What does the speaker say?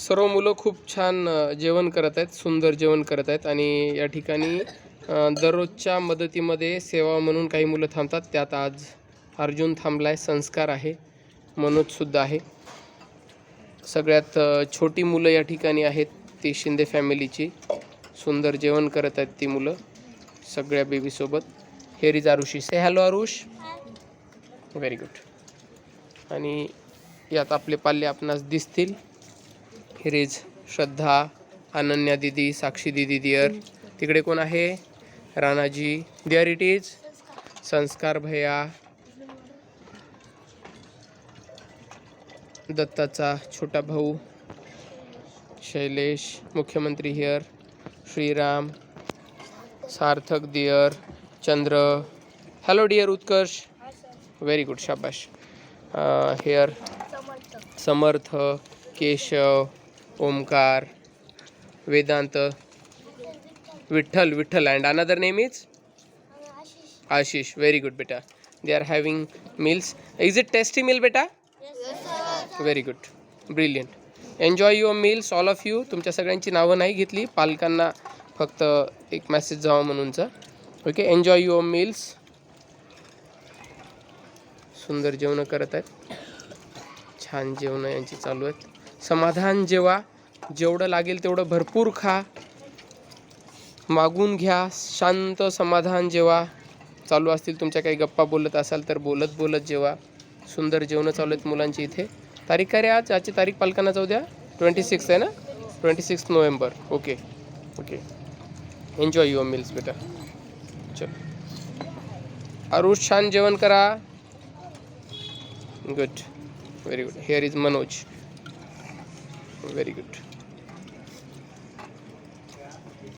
सर्व मुलं खूप छान जेवण करत आहेत सुंदर जेवण करत आहेत आणि या ठिकाणी दररोजच्या मदतीमध्ये सेवा म्हणून काही मुलं थांबतात. त्यात आज अर्जुन थांबलाय संस्कार आहे मनोजसुद्धा आहे. सगळ्यात छोटी मुलं या ठिकाणी आहेत ती शिंदे फॅमिलीची. सुंदर जेवण करत आहेत ती मुलं सगळ्या बेबीसोबत here is Aarushi. Say hello Aarush. Very good आणि यात आपले पाल्य आपणास दिसतील. हिर इज श्रद्धा अनन्या दिदी साक्षी दिदी दियर तिकडे कोण आहे? राणाजी. दिअर इट इज संस्कार भैया. दत्ताचा छोटा भाऊ. शैलेश मुख्यमंत्री here Shriram. Sarthak dear Chandra. Hello dear Utkarsh very good शाबाश. Uh, here Samarth. Keshav. Omkar Vedant Vitthal Vitthal and another name is Ashish. Very good बेटा. They are having meals is it tasty meal बेटा? Very good brilliant enjoy your meals all of you तुमच्या सगळ्यांची नावं नाही घेतली. पालकांना फक्त एक मेसेज जावा म्हणूनचा. ओके एन्जॉय युअर मील्स सुंदर जेवणं करत आहेत. छान जेवणं यांची चालू आहेत. समाधान जेवा जेवढं लागेल तेवढं भरपूर खा. मागून घ्या. शांत समाधान जेवा चालू असतील तुमच्या काही गप्पा बोलत असाल तर बोलत बोलत जेवा सुंदर जेवणं चालू आहेत मुलांची इथे. तारीख काय रे आज? आजची तारीख पालकांना जाऊ द्या. ट्वेंटी सिक्स आहे ना? Twenty six November. Okay okay enjoy your meals बेटा चल. अरुष छान जेवण करा. Good very good here is Manoj. Very good